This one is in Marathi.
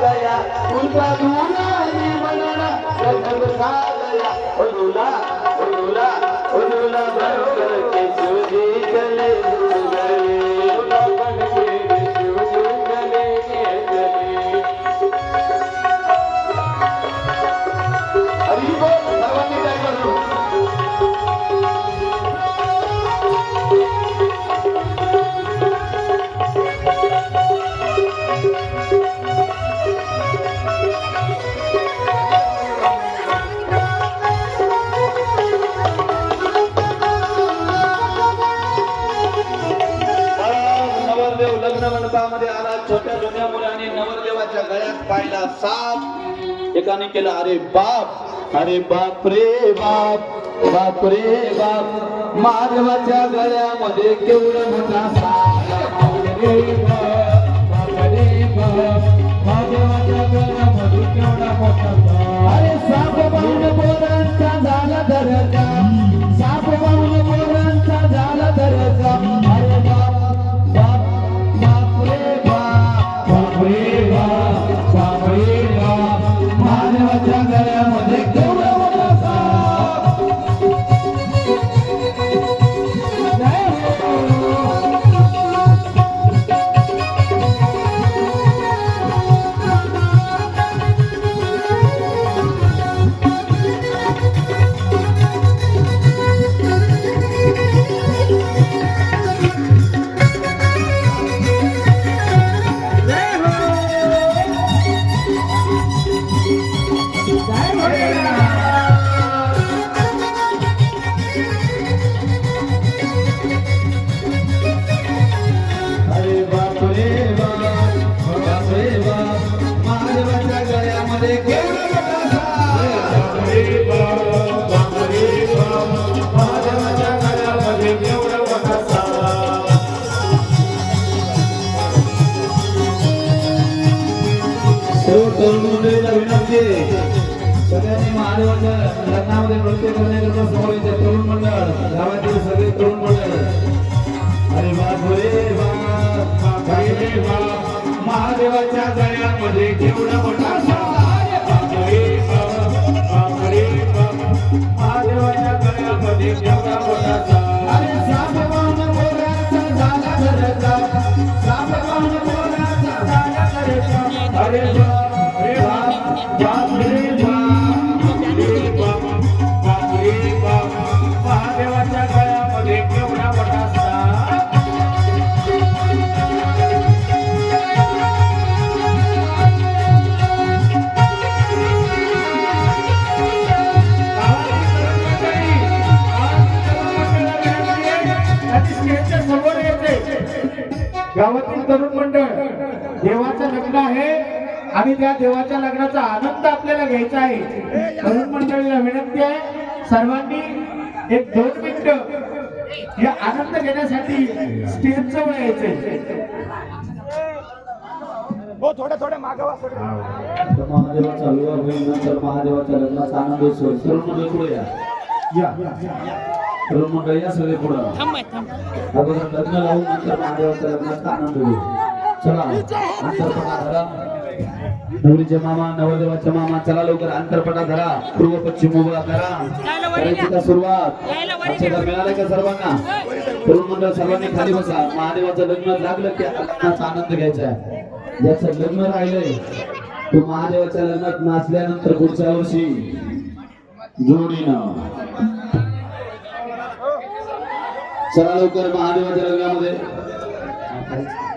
गया उनका दूल्हा ही बनना गजब खा गया ओ दूल्हा लग्न आला छोट्या जुन्या मुलाने नवरदेवाच्या गळ्यात पाहिला साप. एकाने केला अरे बाप अरे बाप रे बाप बाप रे बाप महादेवाच्या गळ्यामध्ये केवढा मोठा साप महादेवाच्या लग्नामध्ये नृत्य करण्याकरता समोर येते तरुण मंडळ गावातील सगळे तरुण मंडळ अरे बाप महादेवाच्या गळ्यामध्ये केवढा मोठा साप. महादेवाच्या गळ्यामध्ये केवढा मोठा अरे गावातील तरुण मंडळ देवाचं लग्न आहे. आणि त्या देवाच्या लग्नाचा आनंद आपल्याला घ्यायचा आहे. तरुण मंडळीला विनंती आहे सर्वांनी एक दोन मिनिट हे आनंद घेण्यासाठी स्टेज जवळ यायचे. हो थोडे थोडे मागावा तर महादेवाचा विवाह होईल नंतर महादेवाच्या लग्नाचा आनंद तरुण मंडळी पुढे या. मंडळी या सगळे पुढे. अगोदर लग्न लावून नंतर महादेवाच्या लग्नाचा आनंद घेऊ चला अंतरपटा धरा. नवरीचे मामा नवरदेवाचे मामा चला लवकर अंतरपटा धरा. पूर्व पश्चिम उभा करा करायची का सुरुवात? अक्षता का सर्वांना? तरुण मंडळ सर्वांनी खाली बसा. महादेवाचं लग्न लागलं की लग्नाचा आनंद घ्यायचा आहे. ज्याचं लग्न राहिलंय तो महादेवाच्या लग्नात नाचल्यानंतर पुढच्या वर्षी जोडीनं चला लवकर महादेवाच्या लग्नामध्ये